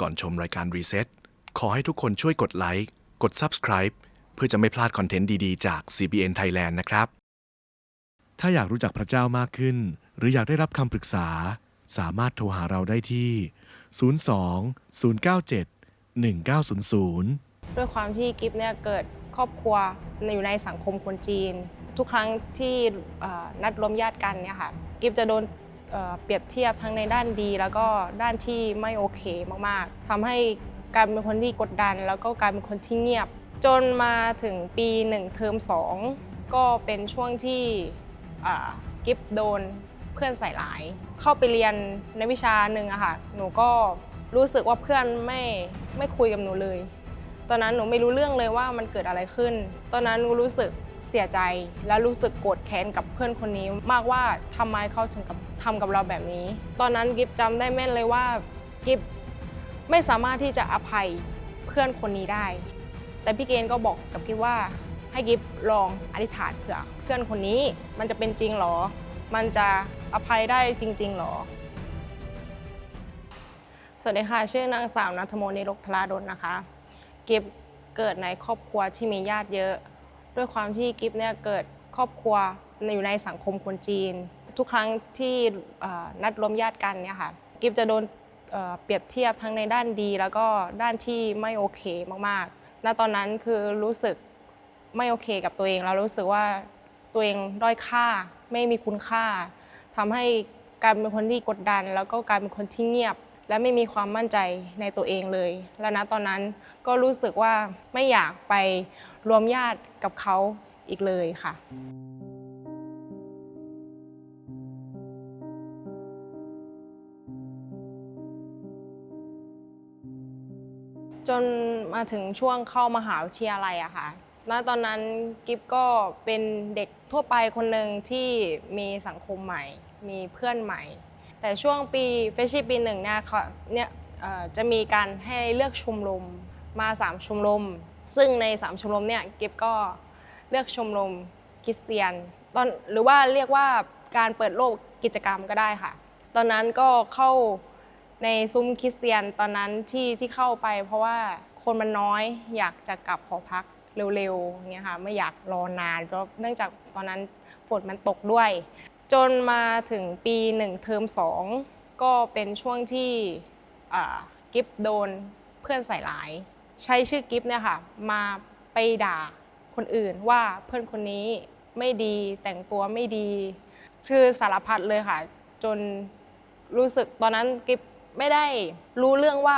ก่อนชมรายการรีเซ็ตขอให้ทุกคนช่วยกดไลค์ กด Subscribe เพื่อจะไม่พลาดคอนเทนต์ดีๆ จาก CBN Thailand นะครับ ถ้าอยากรู้จักพระเจ้ามากขึ้น หรืออยากได้รับคำปรึกษา สามารถโทรหาเราได้ที่ 02 097 1900ด้วยความที่กิฟเนี่ยเกิดครอบครัวอยู่ในสังคมคนจีน ทุกครั้งที่เอ่อนัดรวมญาติกันเนี่ยค่ะ กิฟจะโดน เปรียบเทียบทั้งในด้านดี แล้วก็ด้านที่ไม่โอเคมากๆทำให้กายเป็นคนที่กดดัน แล้วก็กายเป็นคนที่เงียบ จนมาถึงปี1เทอม2 ก็เป็นช่วงที่กิฟโดนเพื่อนใส่ร้าย เข้าไปเรียนในวิชาหนึ่งอะค่ะหนูก็รู้สึกว่าเพื่อนไม่ไม่คุยกับหนูเลย ตอนนั้นหนูไม่รู้เรื่องเลยว่ามันเกิดอะไรขึ้น ตอนนั้นหนูรู้สึก เสียใจและรู้สึกโกรธแค้นกับเพื่อนคนนี้ มากว่าทำไมเขาถึงกับทำกับเราแบบนี้ ตอนนั้นกิฟจำได้แม่นเลยว่ากิฟไม่สามารถที่จะอภัยเพื่อนคนนี้ได้ แต่พี่เกณฑ์ก็บอกกับกิฟว่าให้กิฟลองอธิษฐานเผื่อเพื่อนคนนี้มันจะเป็นจริงหรอ มันจะอภัยได้จริง ๆหรอ สวัสดีค่ะ ชื่อนางสาวนัทโมนิรกธราดลนะคะ กิฟเกิดในครอบครัวที่มีญาติเยอะ ด้วยความที่กิฟเนี่ยเกิดครอบครัวอยู่ในสังคมคนจีน ทุกครั้งที่นัดรวมญาติกันเนี่ยค่ะกิฟจะโดนเเปรียบเทียบทั้งในด้านดีแล้วก็ด้านที่ไม่โอเคมากๆ ณ ตอนนั้นคือรู้สึกไม่โอเคกับตัวเองแล้วรู้สึกว่าตัวเองด้อยค่าไม่มีคุณค่าทำให้กายเป็นคนที่กดดัน แล้วก็กายเป็นคนที่เงียบ และไม่มีความมั่นใจในตัวเองเลย และณตอนนั้นก็รู้สึกว่าไม่อยากไป รวมญาติกับเขาอีกเลยค่ะจนมาถึงช่วงเข้ามหาวิทยาลัยอะค่ะ ณ ตอนนั้นกิฟก็เป็นเด็กทั่วไปคนหนึ่งที่มีสังคมใหม่ มีเพื่อนใหม่ แต่ช่วงปีเฟชชี่ปีหนึ่งเนี่ยเขาเนี่ยจะมีการให้เลือกชมรมมา 3 ชมรม ซึ่งใน 3 ชมรมเนี่ยกิฟก็เลือกชมรมคริสเตียนตอนหรือว่าเรียกว่าการเปิดโลกกิจกรรมก็ได้ค่ะ ตอนนั้นก็เข้าในซุ้มคริสเตียนตอนนั้นที่ที่เข้าไป เพราะว่าคนมันน้อยอยากจะกลับหอพักเร็วๆอย่างเงี้ยค่ะไม่อยากรอนานเพราะเนื่องจากตอนนั้นฝนมันตกด้วย จนมาถึงปีหนึ่งเทอมสองก็เป็นช่วงที่กิฟโดนเพื่อนใส่ร้าย ใช้ชื่อกิฟเนี่ยค่ะ มาไปด่าคนอื่นว่าเพื่อนคนนี้ไม่ดีแต่งตัวไม่ดี ชื่อสารพัดเลยค่ะ จนรู้สึกตอนนั้นกิฟไม่ได้รู้เรื่องว่า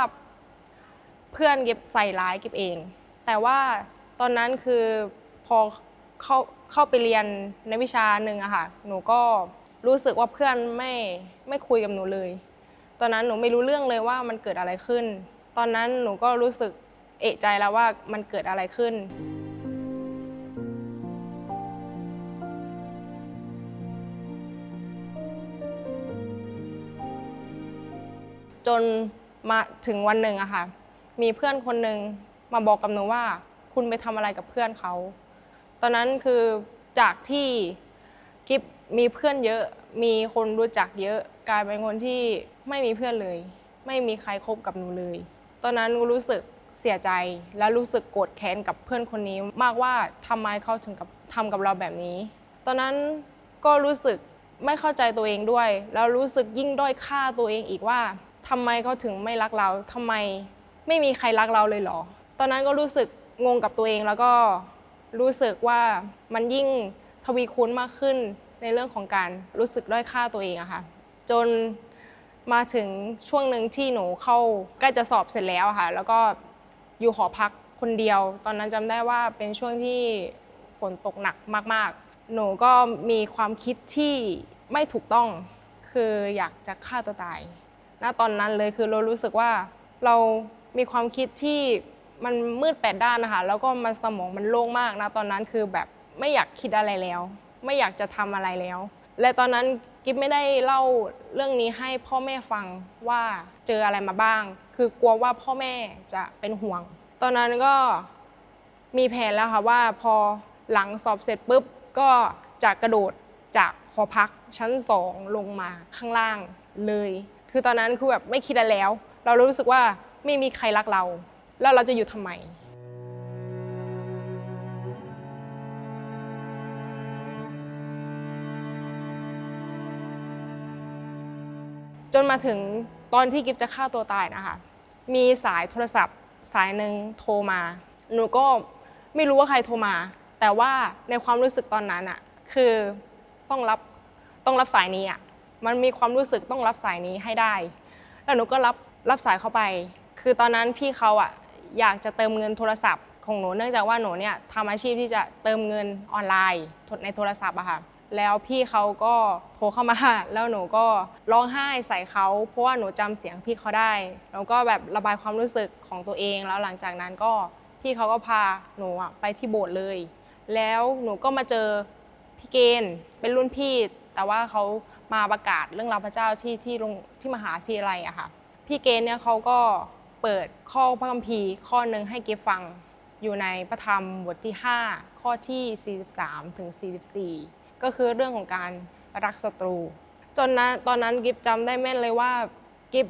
เพื่อนกิฟใส่ร้ายกิฟเอง แต่ว่าตอนนั้นคือพอเข้าเข้าไปเรียนในวิชาหนึ่งอะค่ะ หนูก็รู้สึกว่าเพื่อนไม่ไม่คุยกับหนูเลย ตอนนั้นหนูไม่รู้เรื่องเลยว่ามันเกิดอะไรขึ้น ตอนนั้นหนูก็รู้สึก เอะใจแล้วว่ามันเกิดอะไรขึ้น จนมาถึงวันหนึ่งอะค่ะ มีเพื่อนคนหนึ่งมาบอกกับหนูว่า คุณไปทำอะไรกับเพื่อนเขา ตอนนั้นคือจากที่กิฟมีเพื่อนเยอะ มีคนรู้จักเยอะ กลายเป็นคนที่ไม่มีเพื่อนเลย ไม่มีใครคบกับหนูเลย ตอนนั้นหนูรู้สึก เสียใจและรู้สึกโกรธแค้นกับเพื่อนคนนี้มากว่าทำไมเขาถึงกับทำกับเราแบบนี้ ตอนนั้นก็รู้สึกไม่เข้าใจตัวเองด้วย แล้วรู้สึกยิ่งด้อยค่าตัวเองอีกว่าทำไมเขาถึงไม่รักเราทำไมไม่มีใครรักเราเลยเหรอ ตอนนั้นก็รู้สึกงงกับตัวเองแล้วก็รู้สึกว่ามันยิ่งทวีคูณมากขึ้นในเรื่องของการรู้สึกด้อยค่าตัวเองอะค่ะ จนมาถึงช่วงหนึ่งที่หนูเข้าใกล้จะสอบเสร็จแล้วอะค่ะ แล้วก็ อยู่หอพักคนเดียว ตอนนั้นจำได้ว่าเป็นช่วงที่ฝนตกหนักมากๆ หนูก็มีความคิดที่ไม่ถูกต้อง คืออยากจะฆ่าตัวตาย ณ ตอนนั้นเลยคือเรารู้สึกว่าเรามีความคิดที่มันมืดแปดด้านนะคะ แล้วก็มันสมองมันโล่งมากนะตอนนั้นคือแบบไม่อยากคิดอะไรแล้ว ไม่อยากจะทำอะไรแล้ว และตอนนั้น กิ๊บไม่ได้เล่าเรื่องนี้ให้พ่อแม่ฟังว่าเจออะไรมาบ้าง คือกลัวว่าพ่อแม่จะเป็นห่วง ตอนนั้นก็มีแผนแล้วค่ะว่าพอหลังสอบเสร็จปุ๊บก็จะกระโดดจากหอพักชั้นสองลงมาข้างล่างเลย คือตอนนั้นคือแบบไม่คิดอะไรแล้ว เรารู้สึกว่าไม่มีใครรักเรา แล้วเราจะอยู่ทำไม จนมาถึงตอนที่กิฟจะฆ่าตัวตายนะคะ มีสายโทรศัพท์ สายหนึ่งโทรมา หนูก็ไม่รู้ว่าใครโทรมา แต่ว่าในความรู้สึกตอนนั้นอะคือต้องรับต้องรับสายนี้อะมันมีความรู้สึกต้องรับสายนี้ให้ได้ แล้วหนูก็รับรับสายเข้าไป คือตอนนั้นพี่เขาอะอยากจะเติมเงินโทรศัพท์ของหนูเนื่องจากว่าหนูเนี่ยทำอาชีพที่จะเติมเงินออนไลน์ในโทรศัพท์อะค่ะ แล้วพี่เขาก็โทรเข้ามา แล้วหนูก็ร้องไห้ใส่เขาเพราะว่าหนูจำเสียงพี่เขาได้ แล้วก็แบบระบายความรู้สึกของตัวเอง แล้วหลังจากนั้นก็พี่เขาก็พาหนูอะไปที่โบสถ์เลย แล้วหนูก็มาเจอพี่เกณฑ์เป็นรุ่นพี่ แต่ว่าเขามาประกาศเรื่องราวพระเจ้าที่ที่โรงที่มหาวิทยาลัยอะค่ะ พี่เกณฑ์เนี่ยเขาก็เปิดข้อพระคัมภีร์ข้อหนึ่งให้เกฟังอยู่ในพระธรรมบทที่ 5 ข้อที่ 43ถึง44 ก็คือเรื่องของการรักศัตรู จนนะตอนนั้นกิฟจำได้แม่นเลยว่ากิฟ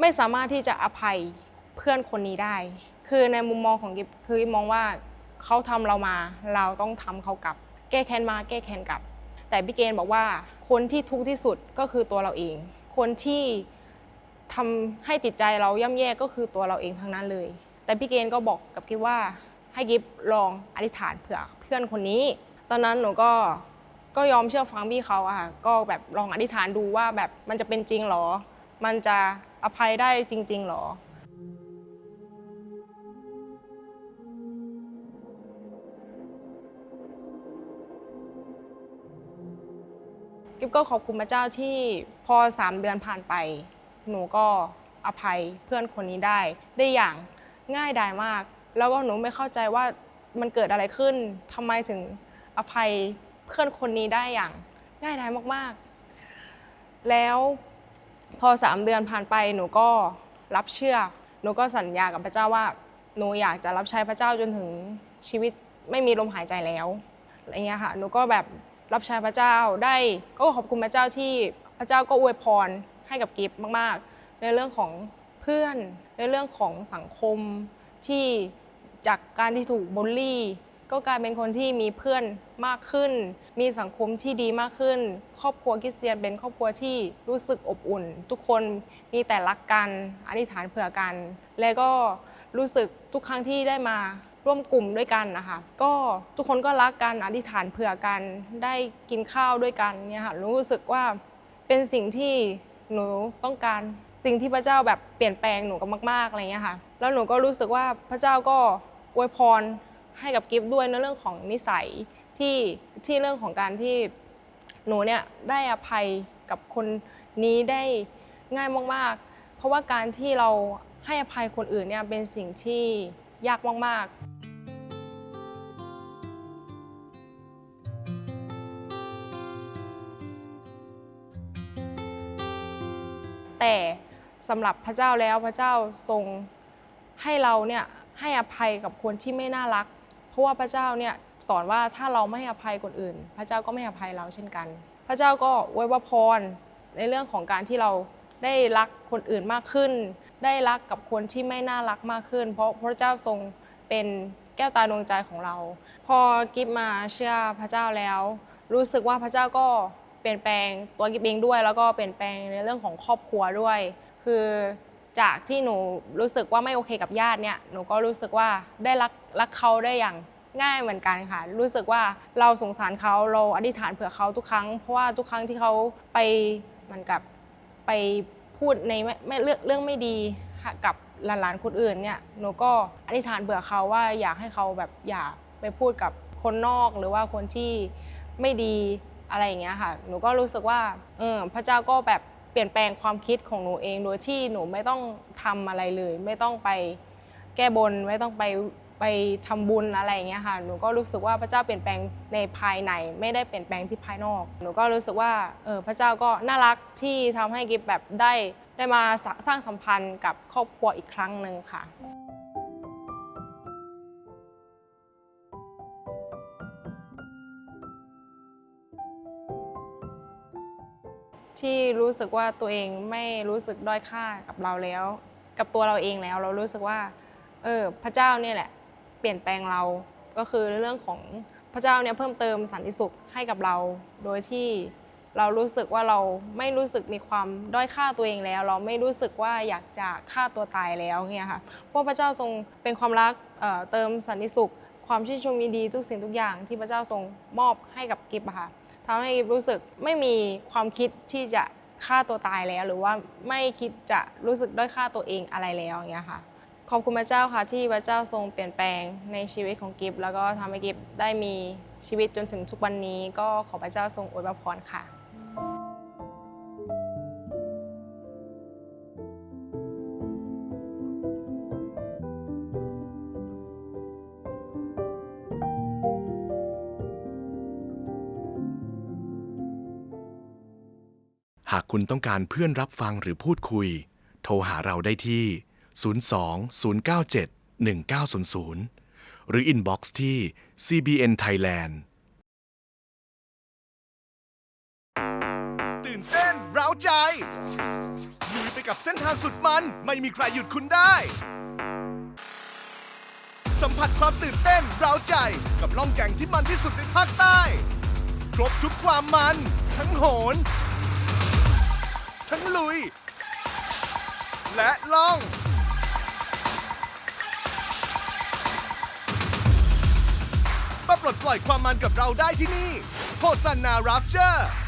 ไม่สามารถที่จะอภัยเพื่อนคนนี้ได้ คือในมุมมองของกิฟคือมองว่าเขาทำเรามา เราต้องทำเขากลับ แก้แค้นมาแก้แค้นกลับ แต่พี่เกณฑ์บอกว่าคนที่ทุกข์ที่สุดก็คือตัวเราเอง คนที่ทำให้จิตใจเราย่ำแย่ก็คือตัวเราเองทั้งนั้นเลย แต่พี่เกณฑ์ก็บอกกับกิฟว่าให้กิฟลองอธิษฐานเผื่อเพื่อนคนนี้ ตอนนั้นหนูก็ ก็ยอมเชื่อฟังพี่เขาอะค่ะ ก็แบบลองอธิษฐานดูว่าแบบมันจะเป็นจริงหรอ มันจะอภัยได้จริง ๆหรอ กิฟก็ขอบคุณพระเจ้าที่พอสามเดือนผ่านไป หนูก็อภัยเพื่อนคนนี้ได้ ได้อย่างง่ายดายมาก แล้วก็หนูไม่เข้าใจว่ามันเกิดอะไรขึ้นทำไมถึงอภัย เพื่อนคนนี้ได้อย่างง่ายดายมากๆ แล้วพอสามเดือนผ่านไปหนูก็รับเชื่อ หนูก็สัญญากับพระเจ้าว่า หนูอยากจะรับใช้พระเจ้าจนถึงชีวิตไม่มีลมหายใจแล้วอะไรเงี้ยค่ะ หนูก็แบบรับใช้พระเจ้าได้ก็ขอบคุณพระเจ้าที่พระเจ้าก็อวยพรให้กับกิฟต์มากๆ ในเรื่องของเพื่อน ในเรื่องของสังคมที่จากการที่ถูกบูลลี่ ก็กลายเป็นคนที่มีเพื่อนมากขึ้น มีสังคมที่ดีมากขึ้น ครอบครัวคริสเตียนเป็นครอบครัวที่รู้สึกอบอุ่น ทุกคนมีแต่รักกันอธิษฐานเผื่อกัน และก็รู้สึกทุกครั้งที่ได้มาร่วมกลุ่มด้วยกันนะคะก็ทุกคนก็รักกันอธิษฐานเผื่อกันได้กินข้าวด้วยกันเนี่ยค่ะรู้สึกว่าเป็นสิ่งที่หนูต้องการสิ่งที่พระเจ้าแบบเปลี่ยนแปลงหนูก็มากๆอะไรเงี้ยค่ะ แล้วหนูก็รู้สึกว่าพระเจ้าก็อวยพร ให้กับกิฟต์ด้วยในเรื่องของนิสัยที่ที่เรื่องของการที่หนูเนี่ยได้อภัยกับคนนี้ได้ง่ายมากๆ เพราะว่าการที่เราให้อภัยคนอื่นเนี่ยเป็นสิ่งที่ยากมากๆแต่สำหรับพระเจ้าแล้วพระเจ้าทรงให้เราเนี่ยให้อภัยกับคนที่ไม่น่ารัก เพราะว่าพระเจ้าเนี่ยสอนว่าถ้าเราไม่อภัยคนอื่น พระเจ้าก็ไม่อภัยเราเช่นกัน พระเจ้าก็อวยพรในเรื่องของการที่เราได้รักคนอื่นมากขึ้น ได้รักกับคนที่ไม่น่ารักมากขึ้น เพราะพระเจ้าทรงเป็นแก้วตาดวงใจของเรา พอกิฟมาเชื่อพระเจ้าแล้ว รู้สึกว่าพระเจ้าก็เปลี่ยนแปลงตัวกิฟเองด้วย แล้วก็เปลี่ยนแปลงในเรื่องของครอบครัวด้วย คือ จากที่หนูรู้สึกว่าไม่โอเคกับญาติเนี่ยหนูก็รู้สึกว่าได้รักรักเขาได้อย่างง่ายเหมือนกันค่ะ รู้สึกว่าเราสงสารเขาเราอธิษฐานเผื่อเขาทุกครั้ง เพราะว่าทุกครั้งที่เขาไปเหมือนกับไปพูดในไม่เรื่องเรื่องไม่ดีกับหลานๆคนอื่นเนี่ยหนูก็อธิษฐานเผื่อเขาว่าอยากให้เขาแบบอย่าไปพูดกับคนนอกหรือว่าคนที่ไม่ดีอะไรอย่างเงี้ยค่ะ หนูก็รู้สึกว่าเออพระเจ้าก็แบบ เปลี่ยนแปลงความคิดของหนูเอง โดยที่หนูไม่ต้องทำอะไรเลย ไม่ต้องไปแก้บนไม่ต้องไปไปทำบุญอะไรอย่างเงี้ยค่ะหนูก็รู้สึกว่าพระเจ้าเปลี่ยนแปลงในภายใน ไม่ได้เปลี่ยนแปลงที่ภายนอก หนูก็รู้สึกว่าเออพระเจ้าก็น่ารักที่ทำให้กิฟแบบได้ได้มาสร้างสัมพันธ์กับครอบครัวอีกครั้งหนึ่งค่ะ ที่รู้สึกว่าตัวเองไม่รู้สึกด้อยค่ากับเราแล้ว กับตัวเราเองแล้ว เรารู้สึกว่า เออ พระเจ้าเนี่ยแหละ เปลี่ยนแปลงเราก็คือเรื่องของพระเจ้าเนี่ยเพิ่มเติมสันติสุขให้กับเรา โดยที่เรารู้สึกว่าเราไม่รู้สึกมีความด้อยค่าตัวเองแล้ว เราไม่รู้สึกว่าอยากจะฆ่าตัวตายแล้วเนี่ยค่ะเพราะพระเจ้าทรงเป็นความรักเอ่อเติมสันติสุข ความชื่นชมยินดีทุกสิ่งทุกอย่างที่พระเจ้าทรงมอบให้กับกิฟอะค่ะ ทำให้กิฟรู้สึกไม่มีความคิดที่จะฆ่าตัวตายแล้ว หรือว่าไม่คิดจะรู้สึกด้อยค่าตัวเองอะไรแล้วอย่างเงี้ยค่ะ ขอบคุณพระเจ้าค่ะที่พระเจ้าทรงเปลี่ยนแปลงในชีวิตของกิฟแล้วก็ทำให้กิฟได้มีชีวิตจนถึงทุกวันนี้ ก็ขอพระเจ้าทรงอวยพรค่ะากคุณต้องการเพื่อนรับฟังหรือพูดคุย โทรหาเราได้ที่ 02 097 1900 หรืออินบ็อกซ์ที่ CBN Thailand ตื่นเต้นร้าวใจลุยไปกับเส้นทางสุดมันไม่มีใครหยุดคุณได้ สัมผัสความตื่นเต้นร้าวใจกับล่องแก่งที่มันที่สุดในภาคใต้ ครบทุกความมัน ทั้งโหน ย และล่องมาปลดปล่อยความมันกับเราได้ที่นี่โฮซันนารับเจอร์